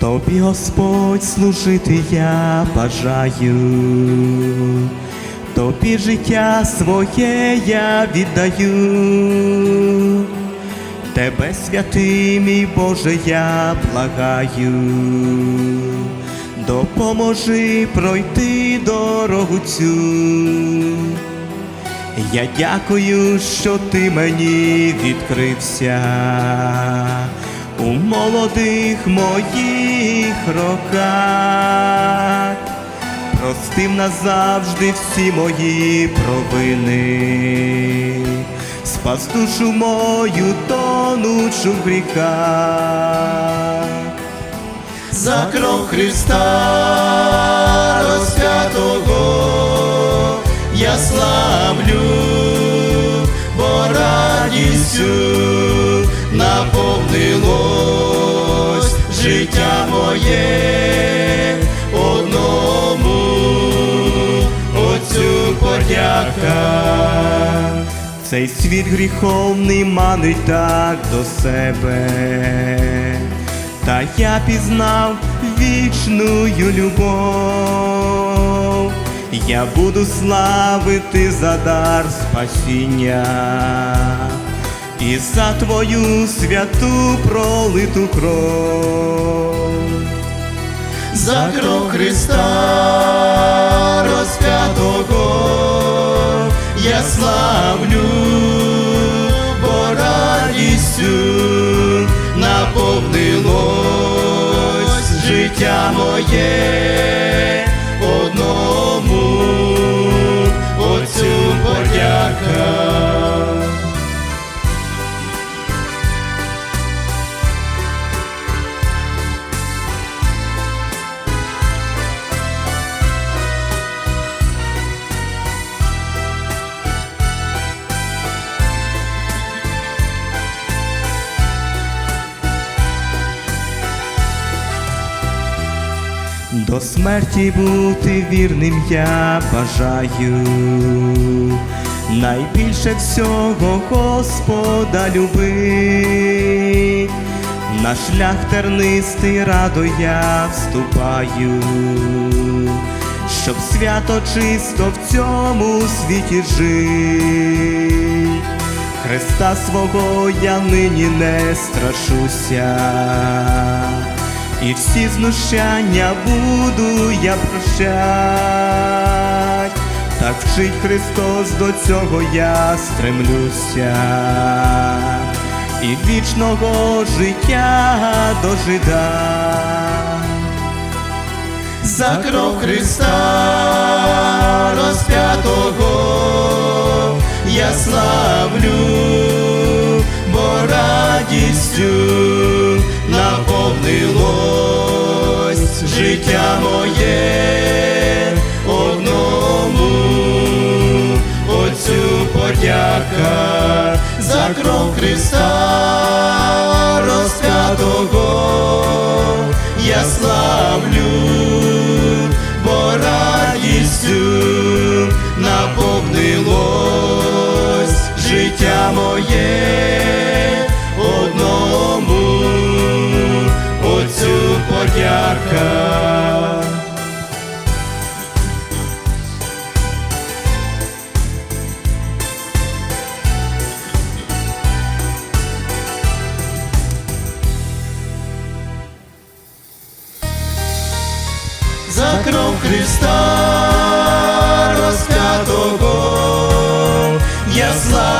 Тобі, Господь, служити я бажаю, тобі життя своє я віддаю, тебе, святий мій Боже, я благаю, допоможи пройти дорогу цю. Я дякую, що ти мені відкрився у молодих моїх роках, простив назавжди всі мої провини, спас душу мою тонучу в гріхах. За кров Христа розп'ятого я славлю, бо радістю життя моє одному. Отцю подяка. Цей світ гріховний манить так до себе, та я пізнав вічную любов, я буду славити за дар спасіння і за твою святу пролиту кров. за кров Христа розп'ятого я славлю, бо радістю наповнилось життя моє До смерті бути вірним я бажаю, найбільше всього Господа любить, на шлях тернистий радо я вступаю, щоб свято чисто в цьому світі жить. Христа свого я нині не страшуся, і всі знущання буду я прощать, так вчить Христос, до цього я стремлюся, і вічного життя дожидать. за кров Христа розп'ятого я славлю, життя моє одному. Отцю подяка за кров Христа розп'ятого. Я славлю, за кров Христа розп'ятого я славлю,